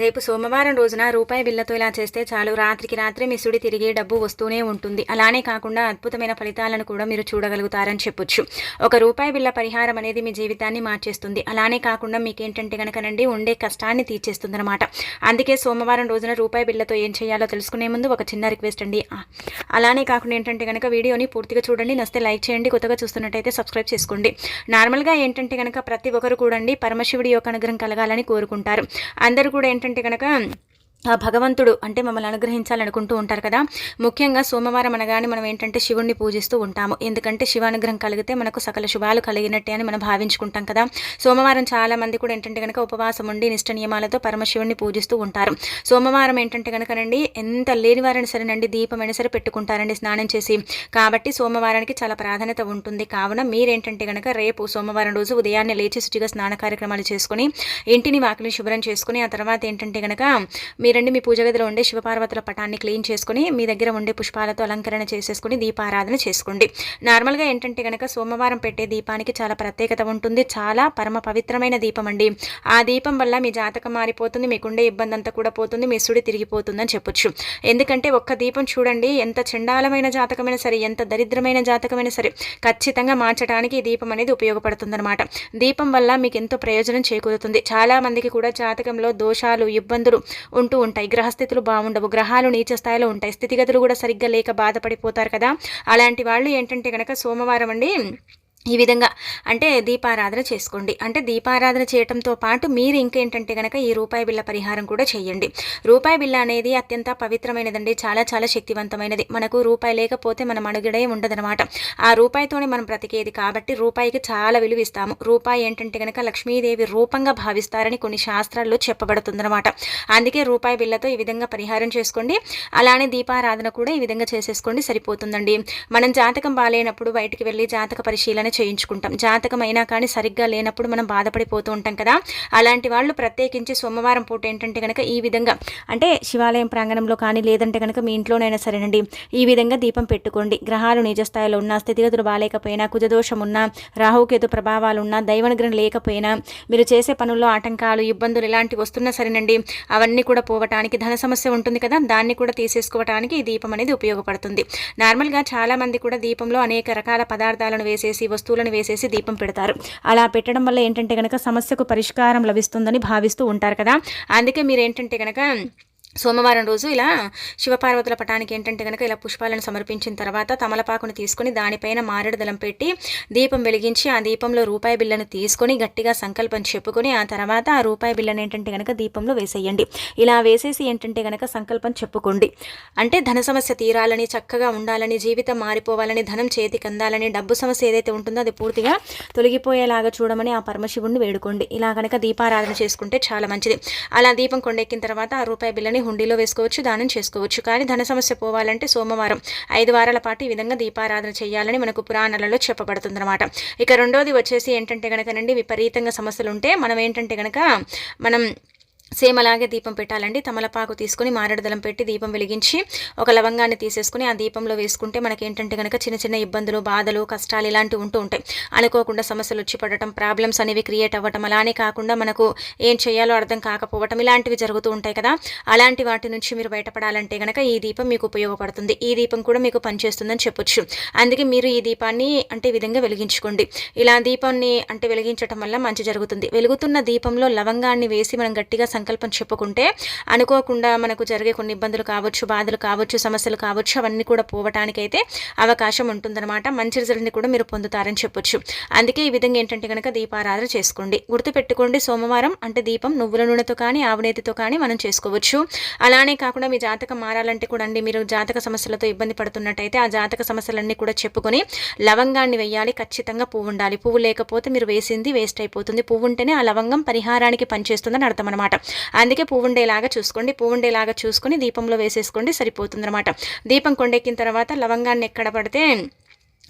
రేపు సోమవారం రోజున రూపాయి బిల్లతో ఇలా చేస్తే చాలు. రాత్రికి రాత్రి మీ సుడి తిరిగి డబ్బు వస్తూనే ఉంటుంది. అలానే కాకుండా అద్భుతమైన ఫలితాలను కూడా మీరు చూడగలుగుతారని చెప్పొచ్చు. ఒక రూపాయి బిల్ల పరిహారం అనేది మీ జీవితాన్ని మార్చేస్తుంది. అలానే కాకుండా మీకేంటంటే కనుకనండి ఉండే కష్టాన్ని తీర్చేస్తుందనమాట అందుకే సోమవారం రోజున రూపాయి బిల్లతో ఏం చేయాలో తెలుసుకునే ముందు ఒక చిన్న రిక్వెస్ట్ అండి. అలానే కాకుండా ఏంటంటే కనుక వీడియోని పూర్తిగా చూడండి నస్తే లైక్ చేయండి కొత్తగా చూస్తున్నట్టయితే సబ్స్క్రైబ్ చేసుకోండి. నార్మల్గా ఏంటంటే కనుక ప్రతి ఒక్కరు కూడండి పరమశివుడి యొక్క అనుగ్రహం కలగాలని కోరుకుంటారు. అందరూ కూడా ఏంటంటే కనుక ఆ భగవంతుడు అంటే మమ్మల్ని అనుగ్రహించాలనుకుంటూ ఉంటారు కదా. ముఖ్యంగా సోమవారం అనగానే మనం ఏంటంటే శివుణ్ణి పూజిస్తూ ఉంటాము. ఎందుకంటే శివానుగ్రహం కలిగితే మనకు సకల శుభాలు కలిగినట్టే అని మనం భావించుకుంటాం కదా. సోమవారం చాలా మంది కూడా ఏంటంటే కనుక ఉపవాసం ఉండి నిష్ట నియమాలతో పరమశివుణ్ణి పూజిస్తూ ఉంటారు. సోమవారం ఏంటంటే కనుకనండి ఎంత లేని వారైనా సరేనండి దీపమైనా సరే పెట్టుకుంటారండి స్నానం చేసి. కాబట్టి సోమవారానికి చాలా ప్రాధాన్యత ఉంటుంది. కావున మీరేంటంటే కనుక రేపు సోమవారం రోజు ఉదయాన్నే లేచి శుచిగా స్నాన కార్యక్రమాలు చేసుకుని ఇంటిని వాకిని శుభ్రం చేసుకుని ఆ తర్వాత ఏంటంటే కనుక మీరండి మీ పూజ గదిలో ఉండే శివపార్వతుల పటాన్ని క్లీన్ చేసుకుని మీ దగ్గర ఉండే పుష్పాలతో అలంకరణ చేసేసుకుని దీపారాధన చేసుకోండి. నార్మల్గా ఏంటంటే కనుక సోమవారం పెట్టే దీపానికి చాలా ప్రత్యేకత ఉంటుంది. చాలా పరమ పవిత్రమైన దీపం అండి ఆ దీపం వల్ల మీ జాతకం మారిపోతుంది మీకుండే ఇబ్బంది అంతా కూడా పోతుంది మీ సుడి తిరిగిపోతుందని చెప్పొచ్చు. ఎందుకంటే ఒక్క దీపం చూడండి ఎంత చండాలమైన జాతకమైనా సరే ఎంత దరిద్రమైన జాతకమైనా సరే ఖచ్చితంగా మార్చడానికి ఈ దీపం అనేది ఉపయోగపడుతుందన్నమాట. దీపం వల్ల మీకు ఎంతో ప్రయోజనం చేకూరుతుంది. చాలా మందికి కూడా జాతకంలో దోషాలు ఇబ్బందులు ఉంటూ ఉంటాయి. గ్రహస్థితులు బాగుండవు. గ్రహాలు నీచ స్థాయిలో ఉంటాయి. స్థితిగతులు కూడా సరిగ్గా లేక బాధపడిపోతారు కదా. అలాంటి వాళ్ళు ఏంటంటే కనుక సోమవారం అండి ఈ విధంగా అంటే దీపారాధన చేసుకోండి. అంటే దీపారాధన చేయటంతో పాటు మీరు ఇంకేంటంటే కనుక ఈ రూపాయి బిళ్ళ పరిహారం కూడా చేయండి. రూపాయి బిళ్ళ అనేది అత్యంత పవిత్రమైనదండి. చాలా చాలా శక్తివంతమైనది. మనకు రూపాయి లేకపోతే మన మనుగడే ఉండదనమాట ఆ రూపాయితోనే మనం బ్రతికేది కాబట్టి రూపాయికి చాలా విలువ ఇస్తాము. రూపాయి ఏంటంటే కనుక లక్ష్మీదేవి రూపంగా భావిస్తారని కొన్ని శాస్త్రాల్లో చెప్పబడుతుందన్నమాట. అందుకే రూపాయి బిళ్ళతో ఈ విధంగా పరిహారం చేసుకోండి. అలానే దీపారాధన కూడా ఈ విధంగా చేసేసుకోండి. సరిపోతుందండి. మనం జాతకం బాగాలేనప్పుడు బయటికి వెళ్ళి జాతక పరిశీలన చేయించుకుంటాం. జాతకం అయినా కానీ సరిగ్గా లేనప్పుడు మనం బాధపడిపోతూ ఉంటాం కదా. అలాంటి వాళ్ళు ప్రత్యేకించి సోమవారం పూట ఏంటంటే కనుక ఈ విధంగా అంటే శివాలయం ప్రాంగణంలో కానీ లేదంటే కనుక మీ ఇంట్లోనైనా సరేనండి ఈ విధంగా దీపం పెట్టుకోండి. గ్రహాలు నిజ స్థాయిలో ఉన్నా స్థితిగతులు బాగాలేకపోయినా కుజదోషం ఉన్నా రాహుకేతు ప్రభావాలు ఉన్నా దైవనుగ్రహం లేకపోయినా మీరు చేసే పనుల్లో ఆటంకాలు ఇబ్బందులు ఇలాంటివి వస్తున్నా సరేనండి అవన్నీ కూడా పోవటానికి ధన సమస్య ఉంటుంది కదా. దాన్ని కూడా తీసేసుకోవటానికి ఈ దీపం అనేది ఉపయోగపడుతుంది. నార్మల్గా చాలామంది కూడా దీపంలో అనేక రకాల పదార్థాలను వేసేసి వస్తువులను వేసేసి దీపం పెడతారు. అలా పెట్టడం వల్ల ఏంటంటే కనుక సమస్యకు పరిష్కారం లభిస్తుందని భావిస్తూ ఉంటారు కదా. అందుకే మీరు ఏంటంటే కనుక సోమవారం రోజు ఇలా శివపార్వతుల పటానికి ఏంటంటే కనుక ఇలా పుష్పాలను సమర్పించిన తర్వాత తమలపాకును తీసుకొని దానిపైన మారేడు దళం పెట్టి దీపం వెలిగించి ఆ దీపంలో రూపాయి బిళ్ళను తీసుకొని గట్టిగా సంకల్పం చెప్పుకొని ఆ తర్వాత ఆ రూపాయి బిళ్ళను ఏంటంటే కనుక దీపంలో వేసేయండి. ఇలా వేసేసి ఏంటంటే కనుక సంకల్పం చెప్పుకోండి. అంటే ధన సమస్య తీరాలని చక్కగా ఉండాలని జీవితం మారిపోవాలని ధనం చేతికి అందాలని డబ్బు సమస్య ఏదైతే ఉంటుందో అది పూర్తిగా తొలగిపోయేలాగా చూడమని ఆ పరమశివుణ్ణి వేడుకోండి. ఇలా కనుక దీపారాధన చేసుకుంటే చాలా మంచిది. అలా దీపం కొండెక్కిన తర్వాత ఆ రూపాయి బిళ్ళని హుండీలో వేసుకోవచ్చు దానం చేసుకోవచ్చు. కానీ ధన సమస్య పోవాలంటే సోమవారం. ఐదు వారాల పాటు ఈ విధంగా దీపారాధన చేయాలని మనకు పురాణాలలో చెప్పబడుతుందన్నమాట. ఇక రెండోది వచ్చేసి ఏంటంటే కనుకనండి విపరీతంగా సమస్యలు ఉంటే మనం ఏంటంటే కనుక మనం సేమ్ అలాగే దీపం పెట్టాలండి. తమలపాకు తీసుకొని మారేడుదలం పెట్టి దీపం వెలిగించి ఒక లవంగాన్ని తీసేసుకుని ఆ దీపంలో వేసుకుంటే మనకి ఏంటంటే కనుక చిన్న చిన్న ఇబ్బందులు బాధలు కష్టాలు ఇలాంటివి ఉంటూ ఉంటాయి. అనుకోకుండా సమస్యలు వచ్చి పడటం ప్రాబ్లమ్స్ అనేవి క్రియేట్ అవ్వటం అలానే కాకుండా మనకు ఏం చేయాలో అర్థం కాకపోవటం ఇలాంటివి జరుగుతూ ఉంటాయి కదా. అలాంటి వాటి నుంచి మీరు బయటపడాలంటే కనుక ఈ దీపం మీకు ఉపయోగపడుతుంది. ఈ దీపం కూడా మీకు పనిచేస్తుందని చెప్పొచ్చు. అందుకే మీరు ఈ దీపాన్ని అంటే విధంగా వెలిగించుకోండి. ఇలా దీపాన్ని అంటే వెలిగించటం వల్ల మంచి జరుగుతుంది. వెలుగుతున్న దీపంలో లవంగాన్ని వేసి మనం గట్టిగా సంకల్పం చెప్పుకుంటే అనుకోకుండా మనకు జరిగే కొన్ని ఇబ్బందులు కావచ్చు బాధలు కావచ్చు సమస్యలు కావచ్చు అవన్నీ కూడా పోవటానికైతే అవకాశం ఉంటుందన్నమాట. మంచి రిజల్ట్ని కూడా మీరు పొందుతారని చెప్పొచ్చు. అందుకే ఈ విధంగా ఏంటంటే కనుక దీపారాధన చేసుకోండి. గుర్తుపెట్టుకోండి సోమవారం అంటే దీపం నువ్వుల నూనెతో కానీ ఆవునేతితో కానీ మనం చేసుకోవచ్చు. అలానే కాకుండా మీ జాతకం మారాలంటే కూడా అండి మీరు జాతక సమస్యలతో ఇబ్బంది పడుతున్నట్టయితే ఆ జాతక సమస్యలన్నీ కూడా చెప్పుకొని లవంగాన్ని వేయాలి. ఖచ్చితంగా పువ్వు ఉండాలి. పువ్వు లేకపోతే మీరు వేసింది వేస్ట్ అయిపోతుంది. పువ్వు ఉంటేనే ఆ లవంగం పరిహారానికి పనిచేస్తుందని అర్థం అనమాట అందుకే పువ్వు ఉండేలాగా చూసుకోండి పువ్వు ఉండేలాగా చూసుకొని దీపంలో వేసేసుకోండి సరిపోతుందన్నమాట. దీపం కొండెక్కిన తర్వాత లవంగాన్ని ఎక్కడ పడితే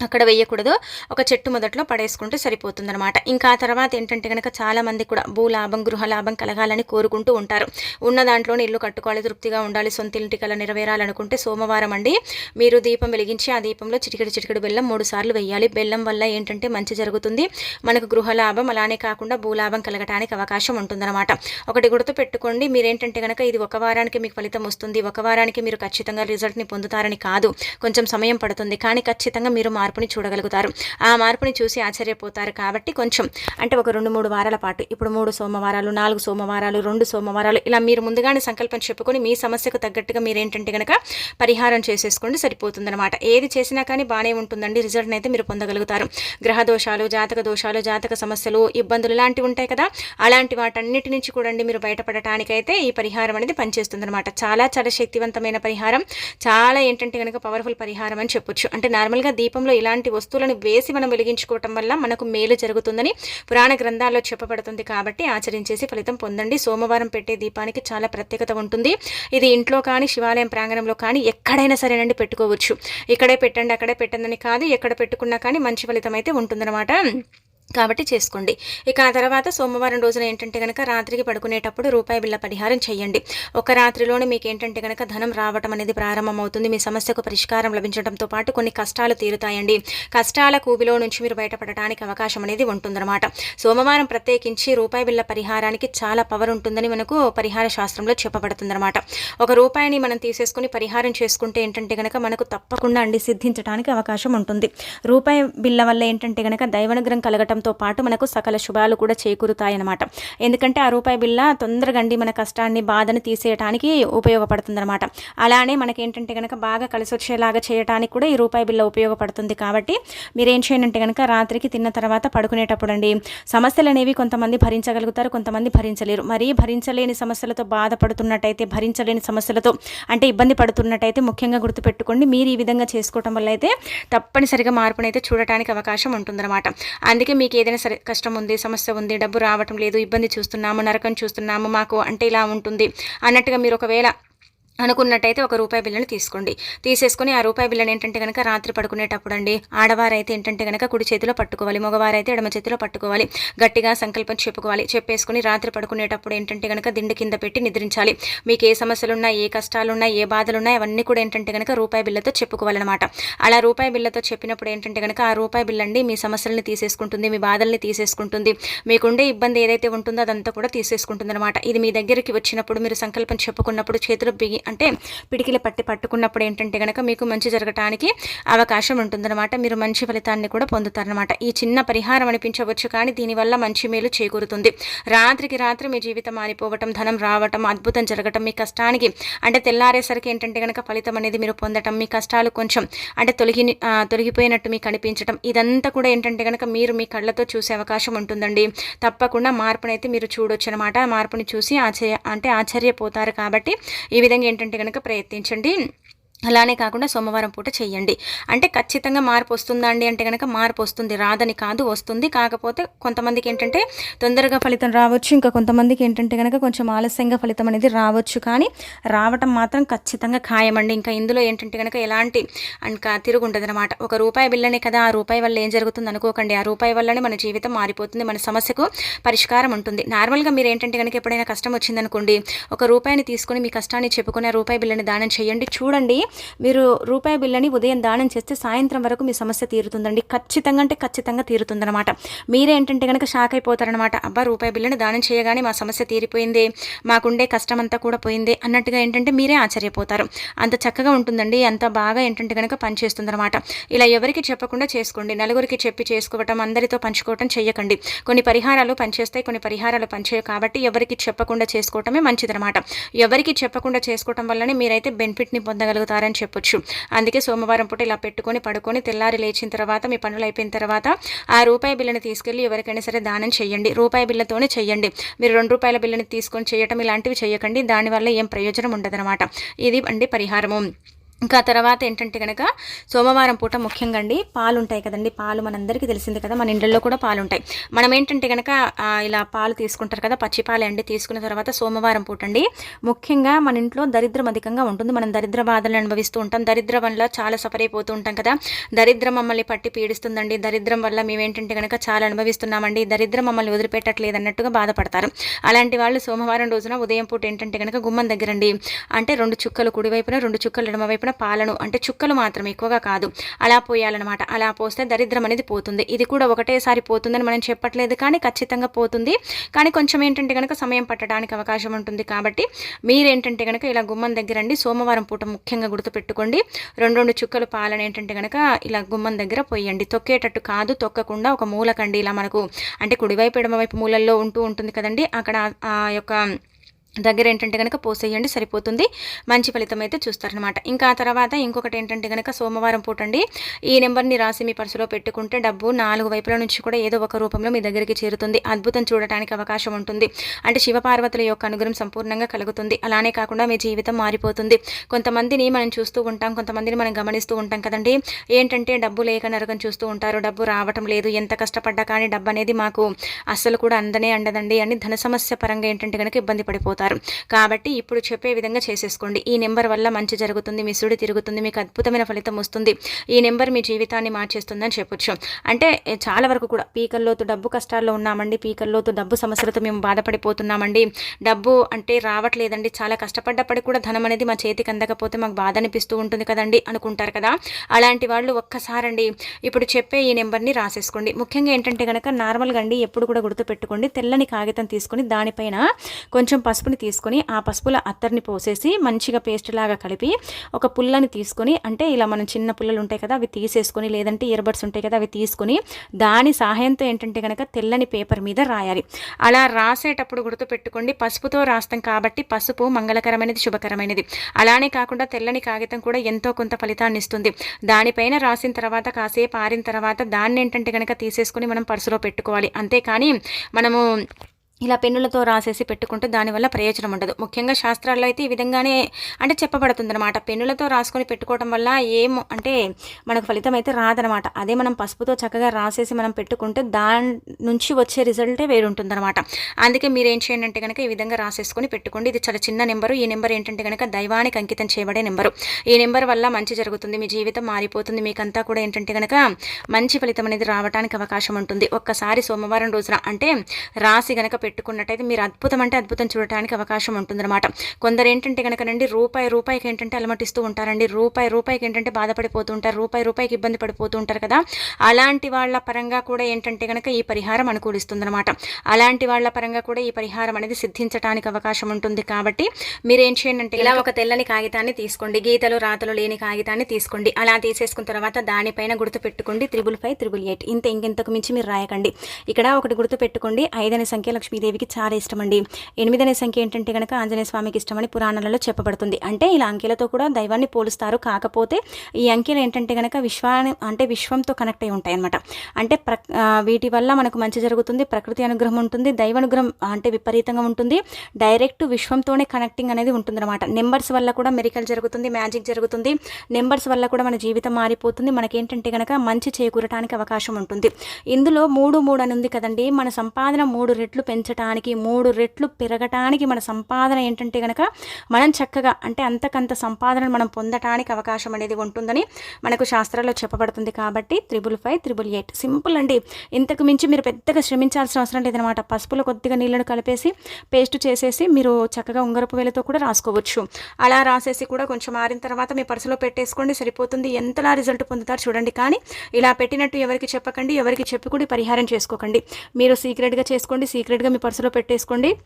అక్కడ వేయకూడదు. ఒక చెట్టు మొదట్లో పడేసుకుంటే సరిపోతుందనమాట ఇంకా ఆ తర్వాత ఏంటంటే కనుక చాలామంది కూడా భూలాభం గృహలాభం కలగాలని కోరుకుంటూ ఉంటారు. ఉన్న దాంట్లోనే ఇల్లు కట్టుకోవాలి తృప్తిగా ఉండాలి సొంత ఇంటి కల నెరవేరాలనుకుంటే సోమవారం అండి. మీరు దీపం వెలిగించి ఆ దీపంలో చిటికడి చిటికడి బెల్లం మూడు సార్లు వేయాలి. బెల్లం వల్ల ఏంటంటే మంచి జరుగుతుంది. మనకు గృహలాభం అలానే కాకుండా భూలాభం కలగటానికి అవకాశం ఉంటుందన్నమాట. ఒకటి గుర్తు పెట్టుకోండి. మీరేంటంటే కనుక ఇది ఒక వారానికి మీకు ఫలితం వస్తుంది. ఒక వారానికి మీరు ఖచ్చితంగా రిజల్ట్ని పొందుతారని కాదు. కొంచెం సమయం పడుతుంది. కానీ ఖచ్చితంగా మీరు మార్పుని చూడగలుగుతారు. ఆ మార్పుని చూసి ఆశ్చర్యపోతారు కాబట్టి కొంచెం అంటే ఒక రెండు మూడు వారాల పాటు ఇప్పుడు మూడు సోమవారాలు నాలుగు సోమవారాలు రెండు సోమవారాలు ఇలా మీరు ముందుగానే సంకల్పం చెప్పుకొని మీ సమస్యకు తగ్గట్టుగా మీరు ఏంటంటే కనుక పరిహారం చేసేసుకోండి సరిపోతుందన్నమాట. ఏది చేసినా కానీ బాగానే ఉంటుందండి రిజల్ట్ని అయితే మీరు పొందగలుగుతారు. గ్రహ దోషాలు జాతక దోషాలు జాతక సమస్యలు ఇబ్బందులు ఇలాంటివి ఉంటాయి కదా అలాంటి వాటన్నిటి నుంచి కూడా మీరు బయటపడటానికైతే ఈ పరిహారం అనేది పనిచేస్తుందన్నమాట. చాలా చాలా శక్తివంతమైన పరిహారం చాలా ఏంటంటే కనుక పవర్ఫుల్ పరిహారం అని చెప్పొచ్చు. అంటే నార్మల్గా దీపంలో ఇలాంటి వస్తువులను వేసి మనం వెలిగించుకోవటం వల్ల మనకు మేలు జరుగుతుందని పురాణ గ్రంథాల్లో చెప్పబడుతుంది కాబట్టి ఆచరించేసి ఫలితం పొందండి. సోమవారం పెట్టే దీపానికి చాలా ప్రత్యేకత ఉంటుంది. ఇది ఇంట్లో కానీ శివాలయం ప్రాంగణంలో కానీ ఎక్కడైనా సరేనండి పెట్టుకోవచ్చు. ఇక్కడే పెట్టండి అక్కడే పెట్టండి కాదు ఎక్కడ పెట్టుకున్నా కానీ మంచి ఫలితం అయితే ఉంటుందన్నమాట. కాబట్టి చేసుకోండి. ఇక ఆ తర్వాత సోమవారం రోజున ఏంటంటే కనుక రాత్రికి పడుకునేటప్పుడు రూపాయి బిళ్ళ పరిహారం చేయండి. ఒక రాత్రిలోనే మీకు ఏంటంటే కనుక ధనం రావటం అనేది ప్రారంభమవుతుంది. మీ సమస్యకు పరిష్కారం లభించడంతో పాటు కొన్ని కష్టాలు తీరుతాయండి. కష్టాల కూబిలో నుంచి మీరు బయటపడటానికి అవకాశం అనేది ఉంటుందన్నమాట. సోమవారం ప్రత్యేకించి రూపాయి బిళ్ళ పరిహారానికి చాలా పవర్ ఉంటుందని మనకు పరిహార శాస్త్రంలో చెప్పబడుతుందన్నమాట. ఒక రూపాయిని మనం తీసేసుకుని పరిహారం చేసుకుంటే ఏంటంటే కనుక మనకు తప్పకుండా అండి సిద్ధించడానికి అవకాశం ఉంటుంది. రూపాయి బిళ్ళ వల్ల ఏంటంటే కనుక దైవనుగ్రహం కలగటం చేయడంతో పాటు మనకు సకల శుభాలు కూడా చేకూరుతాయన్నమాట. ఎందుకంటే ఆ రూపాయి బిల్ల తొందరగా అండి మన కష్టాన్ని బాధను తీసేయడానికి ఉపయోగపడుతుందన్నమాట. అలానే మనకి ఏంటంటే కనుక బాగా కలిసి వచ్చేలాగా చేయడానికి కూడా ఈ రూపాయి బిల్ల ఉపయోగపడుతుంది కాబట్టి మీరేం చేయనంటే కనుక రాత్రికి తిన్న తర్వాత పడుకునేటప్పుడు అండి సమస్యలు అనేవి కొంతమంది భరించగలుగుతారు కొంతమంది భరించలేరు. మరీ భరించలేని సమస్యలతో బాధపడుతున్నట్టయితే భరించలేని సమస్యలతో అంటే ఇబ్బంది పడుతున్నట్టయితే ముఖ్యంగా గుర్తుపెట్టుకోండి మీరు ఈ విధంగా చేసుకోవటం వల్ల అయితే తప్పనిసరిగా మార్పునైతే చూడటానికి అవకాశం ఉంటుందన్నమాట. అందుకే మీ మీకు ఏదైనా సరే కష్టం ఉంది సమస్య ఉంది డబ్బు రావటం లేదు ఇబ్బంది చూస్తున్నాము నరకం చూస్తున్నాము మాకు అంటే ఇలా ఉంటుంది అన్నట్టుగా మీరు ఒకవేళ అనుకున్నట్టయితే ఒక రూపాయి బిల్లని తీసుకోండి. తీసేసుకొని ఆ రూపాయి బిల్లని ఏంటంటే కనుక రాత్రి పడుకునేటప్పుడు అండి ఆడవారైతే ఏంటంటే కనుక కుడి చేతిలో పట్టుకోవాలి మగవారైతే ఎడమ చేతిలో పట్టుకోవాలి గట్టిగా సంకల్పం చెప్పుకోవాలి చెప్పేసుకుని రాత్రి పడుకునేటప్పుడు ఏంటంటే కనుక దిండు కింద పెట్టి నిద్రించాలి. మీకు ఏ సమస్యలున్నా ఏ కష్టాలున్నా ఏ బాధలున్నా అవన్నీ కూడా ఏంటంటే కనుక రూపాయి బిల్లతో చెప్పుకోవాలన్నమాట. అలా రూపాయి బిల్లతో చెప్పినప్పుడు ఏంటంటే కనుక ఆ రూపాయి బిల్ అండి మీ సమస్యలను తీసేసుకుంటుంది మీ బాధల్ని తీసేసుకుంటుంది. మీకుండే ఇబ్బంది ఏదైతే ఉంటుందో అదంతా కూడా తీసేసుకుంటుంది అనమాట ఇది మీ దగ్గరికి వచ్చినప్పుడు మీరు సంకల్పం చెప్పుకున్నప్పుడు చేతులు బిగి అంటే పిడికిలు పట్టి పట్టుకున్నప్పుడు ఏంటంటే కనుక మీకు మంచి జరగటానికి అవకాశం ఉంటుందన్నమాట. మీరు మంచి ఫలితాన్ని కూడా పొందుతారనమాట ఈ చిన్న పరిహారం అనిపించవచ్చు కానీ దీనివల్ల మంచి మేలు చేకూరుతుంది. రాత్రికి రాత్రి మీ జీవితం మారిపోవటం ధనం రావటం అద్భుతం జరగటం మీ కష్టానికి అంటే తెల్లారేసరికి ఏంటంటే కనుక ఫలితం అనేది మీరు పొందటం మీ కష్టాలు కొంచెం అంటే తొలగి తొలగిపోయినట్టు మీకు కనిపించడం ఇదంతా కూడా ఏంటంటే కనుక మీరు మీ కళ్ళతో చూసే అవకాశం ఉంటుందండి. తప్పకుండా మార్పునైతే మీరు చూడొచ్చు అనమాట మార్పుని చూసి ఆశ్చర్య అంటే ఆశ్చర్యపోతారు కాబట్టి ఈ విధంగా ఏంటంటే కనుక ప్రయత్నించండి. అలానే కాకుండా సోమవారం పూట చేయండి అంటే ఖచ్చితంగా మార్పు వస్తుందా అండి అంటే కనుక మార్పు వస్తుంది రాదని కాదు వస్తుంది. కాకపోతే కొంతమందికి ఏంటంటే తొందరగా ఫలితం రావచ్చు ఇంకా కొంతమందికి ఏంటంటే కనుక కొంచెం ఆలస్యంగా ఫలితం అనేది రావచ్చు. కానీ రావటం మాత్రం ఖచ్చితంగా ఖాయమండి. ఇంకా ఇందులో ఏంటంటే కనుక ఎలాంటి ఇంకా తిరుగుంటుంది అనమాట ఒక రూపాయి బిల్లనే కదా ఆ రూపాయి వల్ల ఏం జరుగుతుంది అనుకోకండి. ఆ రూపాయి వల్లనే మన జీవితం మారిపోతుంది మన సమస్యకు పరిష్కారం ఉంటుంది. నార్మల్గా మీరు ఏంటంటే కనుక ఎప్పుడైనా కష్టం వచ్చిందనుకోండి ఒక రూపాయిని తీసుకొని మీ కష్టాన్ని చెప్పుకునే ఆ రూపాయి బిల్లని దానం చేయండి చూడండి మీరు రూపాయి బిల్లని ఉదయం దానం చేస్తే సాయంత్రం వరకు మీ సమస్య తీరుతుందండి. ఖచ్చితంగా అంటే ఖచ్చితంగా తీరుతుందనమాట మీరే ఏంటంటే కనుక షాక్ అయిపోతారనమాట అబ్బా రూపాయి బిల్లని దానం చేయగానే మా సమస్య తీరిపోయింది మాకుండే కష్టం అంతా కూడా పోయింది అన్నట్టుగా ఏంటంటే మీరే ఆశ్చర్యపోతారు. అంత చక్కగా ఉంటుందండి అంత బాగా ఏంటంటే కనుక పనిచేస్తుందనమాట ఇలా ఎవరికి చెప్పకుండా చేసుకోండి. నలుగురికి చెప్పి చేసుకోవటం అందరితో పంచుకోవటం చెయ్యకండి. కొన్ని పరిహారాలు పనిచేస్తాయి కొన్ని పరిహారాలు పనిచేయవు కాబట్టి ఎవరికి చెప్పకుండా చేసుకోవటమే మంచిదనమాట ఎవరికి చెప్పకుండా చేసుకోవటం వల్లనే మీరైతే బెనిఫిట్ని పొందగలుగుతారు. అని చెప్పొచ్చు. అందుకే సోమవారం పూట ఇలా పెట్టుకొని పడుకొని తెల్లారి లేచిన తర్వాత మీ పనులు అయిపోయిన తర్వాత ఆ రూపాయి బిల్లుని తీసుకెళ్ళి ఎవరికైనా సరే దానం చేయండి రూపాయి బిల్లతోనే చేయండి మీరు రెండు రూపాయల బిల్లుని తీసుకొని చేయటం ఇలాంటివి చేయకండి. దానివల్ల ఏం ప్రయోజనం ఉండదన్నమాట. ఇది అండి పరిహారము. ఇంకా తర్వాత ఏంటంటే కనుక సోమవారం పూట ముఖ్యంగా అండి పాలు ఉంటాయి కదండి. పాలు మనందరికీ తెలిసింది కదా మన ఇండ్లలో కూడా పాలు ఉంటాయి మనం ఏంటంటే కనుక ఇలా పాలు తీసుకుంటారు కదా పచ్చిపాలే అండి. తీసుకున్న తర్వాత సోమవారం పూట అండి ముఖ్యంగా మన ఇంట్లో దరిద్రం అధికంగా ఉంటుంది. మనం దరిద్ర బాధలను అనుభవిస్తూ ఉంటాం. దరిద్రం వల్ల చాలా సఫర్ అయిపోతూ ఉంటాం కదా. దరిద్రం మమ్మల్ని పట్టి పీడిస్తుందండి. దరిద్రం వల్ల మేము ఏంటంటే కనుక చాలా అనుభవిస్తున్నామండి. దరిద్రం మమ్మల్ని వదిలిపెట్టట్లేదు అన్నట్టుగా బాధపడతారు. అలాంటి వాళ్ళు సోమవారం రోజున ఉదయం పూట ఏంటంటే కనుక గుమ్మం దగ్గరండి అంటే రెండు చుక్కలు కుడివైపున రెండు చుక్కలు ఎడమవైపున చొప్పున పాలను అంటే చుక్కలు మాత్రం ఎక్కువగా కాదు. అలా పోయాలన్నమాట. అలా పోస్తే దరిద్రం అనేది పోతుంది. ఇది కూడా ఒకటేసారి పోతుందని మనం చెప్పట్లేదు కానీ ఖచ్చితంగా పోతుంది. కానీ కొంచెం ఏంటంటే కనుక సమయం పట్టడానికి అవకాశం ఉంటుంది కాబట్టి మీరేంటంటే కనుక ఇలా గుమ్మం దగ్గర అండి సోమవారం పూట ముఖ్యంగా గుర్తుపెట్టుకోండి. రెండు రెండు చుక్కలు పాలను ఏంటంటే కనుక ఇలా గుమ్మం దగ్గర పోయండి. తొక్కేటట్టు కాదు తొక్కకుండా ఒక మూలకండి. ఇలా మనకు అంటే కుడివైపు ఎడమవైపు మూలల్లో ఉంటూ ఉంటుంది కదండి. అక్కడ ఆ యొక్క దగ్గర ఏంటంటే కనుక పోసేయండి సరిపోతుంది. మంచి ఫలితం అయితే చూస్తారనమాట ఇంకా తర్వాత ఇంకొకటి ఏంటంటే కనుక సోమవారం పూటండి ఈ నెంబర్ని రాసి మీ పర్సులో పెట్టుకుంటే డబ్బు నాలుగు వైపుల నుంచి కూడా ఏదో ఒక రూపంలో మీ దగ్గరికి చేరుతుంది. అద్భుతం చూడటానికి అవకాశం ఉంటుంది. అంటే శివపార్వతుల యొక్క అనుగ్రహం సంపూర్ణంగా కలుగుతుంది. అలానే కాకుండా మీ జీవితం మారిపోతుంది. కొంతమందిని మనం చూస్తూ ఉంటాం కొంతమందిని మనం గమనిస్తూ ఉంటాం కదండి. ఏంటంటే డబ్బు లేక నరకం చూస్తూ ఉంటారు. డబ్బు రావటం లేదు. ఎంత కష్టపడ్డా కానీ డబ్బు అనేది మాకు అస్సలు కూడా అందనే అండదండి. అని ధన సమస్య పరంగా ఏంటంటే కనుక ఇబ్బంది పడిపోతారు. చేస్తారు కాబట్టి ఇప్పుడు చెప్పే విధంగా చేసేసుకోండి. ఈ నెంబర్ వల్ల మంచి జరుగుతుంది మీ సుడి తిరుగుతుంది మీకు అద్భుతమైన ఫలితం వస్తుంది. ఈ నెంబర్ మీ జీవితాన్ని మార్చేస్తుందని చెప్పొచ్చు. అంటే చాలా వరకు కూడా పీకల్లోతు డబ్బు కష్టాల్లో ఉన్నామండి పీకల్లోతు డబ్బు సమస్యలతో మేము బాధపడిపోతున్నామండి. డబ్బు అంటే రావట్లేదండి. చాలా కష్టపడ్డప్పటికి కూడా ధనం అనేది మా చేతికి అందకపోతే మాకు బాధ అనిపిస్తూ ఉంటుంది కదండి అనుకుంటారు కదా. అలాంటి వాళ్ళు ఒక్కసారండి ఇప్పుడు చెప్పే ఈ నెంబర్ని రాసేసుకోండి. ముఖ్యంగా ఏంటంటే కనుక నార్మల్గా అండి ఎప్పుడు కూడా గుర్తుపెట్టుకోండి. తెల్లని కాగితం తీసుకొని దానిపైన కొంచెం పసుపు పసుపుని తీసుకొని ఆ పసుపుల అత్తర్ని పోసేసి మంచిగా పేస్ట్ లాగా కలిపి ఒక పుల్లని తీసుకొని అంటే ఇలా మనం చిన్న పుల్లలు ఉంటాయి కదా అవి తీసేసుకొని లేదంటే ఇయర్బడ్స్ ఉంటాయి కదా అవి తీసుకొని దాని సహాయంతో ఏంటంటే కనుక తెల్లని పేపర్ మీద రాయాలి. అలా రాసేటప్పుడు గుర్తుపెట్టుకోండి పసుపుతో రాస్తాం కాబట్టి పసుపు మంగళకరమైనది శుభకరమైనది. అలానే కాకుండా తెల్లని కాగితం కూడా ఎంతో కొంత ఫలితాన్ని ఇస్తుంది. దానిపైన రాసిన తర్వాత కాసేపు ఆరిన తర్వాత దాన్ని ఏంటంటే కనుక తీసేసుకొని మనం పర్సులో పెట్టుకోవాలి. అంతేకాని మనము ఇలా పెన్నులతో రాసేసి పెట్టుకుంటే దానివల్ల ప్రయోజనం ఉండదు. ముఖ్యంగా శాస్త్రాల్లో అయితే ఈ విధంగానే అంటే చెప్పబడుతుంది అనమాట పెన్నులతో రాసుకొని పెట్టుకోవడం వల్ల ఏం అంటే మనకు ఫలితం అయితే రాదనమాట అదే మనం పసుపుతో చక్కగా రాసేసి మనం పెట్టుకుంటే దాని నుంచి వచ్చే రిజల్టే వేరుంటుందన్నమాట. అందుకే మీరు ఏం చేయండి అంటే కనుక ఈ విధంగా రాసేసుకొని పెట్టుకోండి. ఇది చాలా చిన్న నెంబరు. ఈ నెంబర్ ఏంటంటే కనుక దైవానికి అంకితం చేయబడే నెంబరు. ఈ నెంబర్ వల్ల మంచి జరుగుతుంది. మీ జీవితం మారిపోతుంది. మీకంతా కూడా ఏంటంటే కనుక మంచి ఫలితం అనేది రావడానికి అవకాశం ఉంటుంది. ఒక్కసారి సోమవారం రోజున అంటే రాసి కనుక పెట్టుకున్నట్టయితే మీరు అద్భుతం అంటే అద్భుతం చూడటానికి అవకాశం ఉంటుందన్నమాట. కొందరు ఏంటంటే కనుకనండి రూపాయి రూపాయికి ఏంటంటే అలమటిస్తూ ఉంటారండి. రూపాయి రూపాయికి ఏంటంటే బాధపడిపోతూ ఉంటారు. రూపాయి రూపాయికి ఇబ్బంది పడిపోతూ ఉంటారు కదా. అలాంటి వాళ్ళ పరంగా కూడా ఏంటంటే కనుక ఈ పరిహారం అనుకూలిస్తుందన్నమాట. అలాంటి వాళ్ళ పరంగా కూడా ఈ పరిహారం అనేది సిద్ధించడానికి అవకాశం ఉంటుంది కాబట్టి మీరు ఏం చేయండి అంటే ఇలా ఒక తెల్లని కాగితాన్ని తీసుకోండి. గీతలు రాతలు లేని కాగితాన్ని తీసుకోండి. అలా తీసేసుకున్న తర్వాత దానిపైన గుర్తు పెట్టుకోండి. Triple five triple eight. ఇంత ఇంకెంతకు మించి మీరు రాయకండి. ఇక్కడ ఒకటి గుర్తు పెట్టుకోండి. ఐదనే సంఖ్య లక్ష్మీ లక్ష్మీదేవికి చాలా ఇష్టమండి. ఎనిమిదనే సంఖ్య ఏంటంటే కనుక ఆంజనేయ స్వామికి ఇష్టమని పురాణాలలో చెప్పబడుతుంది. అంటే ఇలా అంకెలతో కూడా దైవాన్ని పోలుస్తారు. కాకపోతే ఈ అంకెలు ఏంటంటే కనుక విశ్వాన్ని అంటే విశ్వంతో కనెక్ట్ అయి ఉంటాయి అనమాట అంటే ప్ర వీటి వల్ల మనకు మంచి జరుగుతుంది ప్రకృతి అనుగ్రహం ఉంటుంది దైవానుగ్రహం అంటే విపరీతంగా ఉంటుంది డైరెక్ట్ విశ్వంతోనే కనెక్టింగ్ అనేది ఉంటుందన్నమాట. నెంబర్స్ వల్ల కూడా మెరికల్ జరుగుతుంది మ్యాజిక్ జరుగుతుంది నెంబర్స్ వల్ల కూడా మన జీవితం మారిపోతుంది మనకేంటంటే కనుక మంచి చేకూరటానికి అవకాశం ఉంటుంది. ఇందులో మూడు మూడు అని ఉంది కదండి. మన సంపాదన మూడు రెట్లు పెంచ పెంచడానికి మూడు రెట్లు పెరగటానికి మన సంపాదన ఏంటంటే కనుక మనం చక్కగా అంటే అంతకంత సంపాదనను మనం పొందటానికి అవకాశం అనేది ఉంటుందని మనకు శాస్త్రాల్లో చెప్పబడుతుంది కాబట్టి triple five triple eight. Simple అండి. ఇంతకు మించి మీరు పెద్దగా శ్రమించాల్సిన అవసరం లేదనమాట పసుపులో కొద్దిగా నీళ్ళను కలిపేసి పేస్ట్ చేసేసి మీరు చక్కగా ఉంగరపు వేలతో కూడా రాసుకోవచ్చు. అలా రాసేసి కూడా కొంచెం మారిన తర్వాత మీ పర్సులో పెట్టేసుకోండి సరిపోతుంది. ఎంతలా రిజల్ట్ పొందుతారు చూడండి. కానీ ఇలా పెట్టినట్టు ఎవరికి చెప్పకండి ఎవరికి చెప్పి కూడా పరిహారం చేసుకోకండి. మీరు సీక్రెట్గా చేసుకోండి సీక్రెట్గా పర్సులో పెట్టేసుకోండి.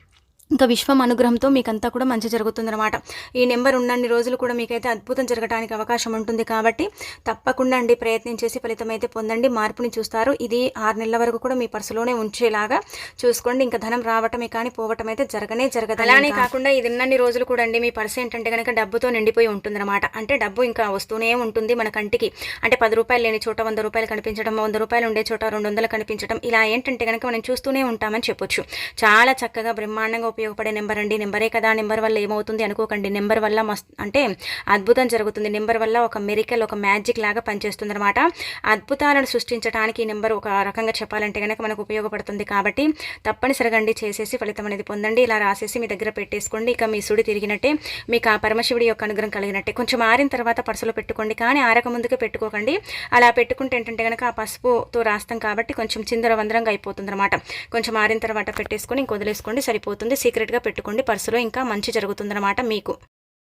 ఇంకా విశ్వం అనుగ్రహంతో మీకంతా కూడా మంచి జరుగుతుందన్నమాట. ఈ నెంబర్ ఉన్నన్ని రోజులు కూడా మీకైతే అద్భుతం జరగడానికి అవకాశం ఉంటుంది కాబట్టి తప్పకుండా అండి ప్రయత్నం చేసి ఫలితం అయితే పొందండి. మార్పుని చూస్తారు. ఇది ఆరు నెలల వరకు కూడా మీ పర్సులోనే ఉంచేలాగా చూసుకోండి. ఇంకా ధనం రావటమే కానీ పోవటం అయితే జరగనే జరగదు అలానే కాకుండా ఇది ఉన్నన్ని రోజులు కూడా అండి మీ పర్సు ఏంటంటే కనుక డబ్బుతో నిండిపోయి ఉంటుందన్నమాట. అంటే డబ్బు ఇంకా వస్తూనే ఉంటుంది మన కంటికి. అంటే పది రూపాయలు లేని చోట వంద రూపాయలు కనిపించడం వంద రూపాయలు ఉండే చోట రెండు వందలు కనిపించడం ఇలా ఏంటంటే కనుక మనం చూస్తూనే ఉంటామని చెప్పొచ్చు. చాలా చక్కగా బ్రహ్మాండంగా ఉపయోగపడే నెంబర్ అండి. నెంబరే కదా నెంబర్ వల్ల ఏమవుతుంది అనుకోకండి. నెంబర్ వల్ల మస్త్ అంటే అద్భుతం జరుగుతుంది. నెంబర్ వల్ల ఒక మెరికల్ ఒక మ్యాజిక్ లాగా పనిచేస్తుంది అనమాట అద్భుతాలను సృష్టించడానికి ఈ నెంబర్ ఒక రకంగా చెప్పాలంటే కనుక మనకు ఉపయోగపడుతుంది కాబట్టి తప్పనిసరిగా అండి చేసేసి ఫలితం అనేది పొందండి. ఇలా రాసేసి మీ దగ్గర పెట్టేసుకోండి. ఇక మీ సుడి తిరిగినట్టే మీకు ఆ పరమశివుడి యొక్క అనుగ్రహం కలిగినట్టే. కొంచెం ఆరిన తర్వాత పర్సులో పెట్టుకోండి. కానీ ఆరక ముందుకే పెట్టుకోకండి. అలా పెట్టుకుంటే ఏంటంటే కనుక ఆ పసుపుతో రాస్తాం కాబట్టి కొంచెం చిందర వందరంగా అయిపోతుంది అనమాట కొంచెం ఆరిన తర్వాత పెట్టేసుకొని ఇంక వదిలేసుకోండి. సరిపోతుంది. సీక్రెట్గా పెట్టుకోండి. పర్సులో ఇంకా మంచి జరుగుతుందన్నమాట మీకు.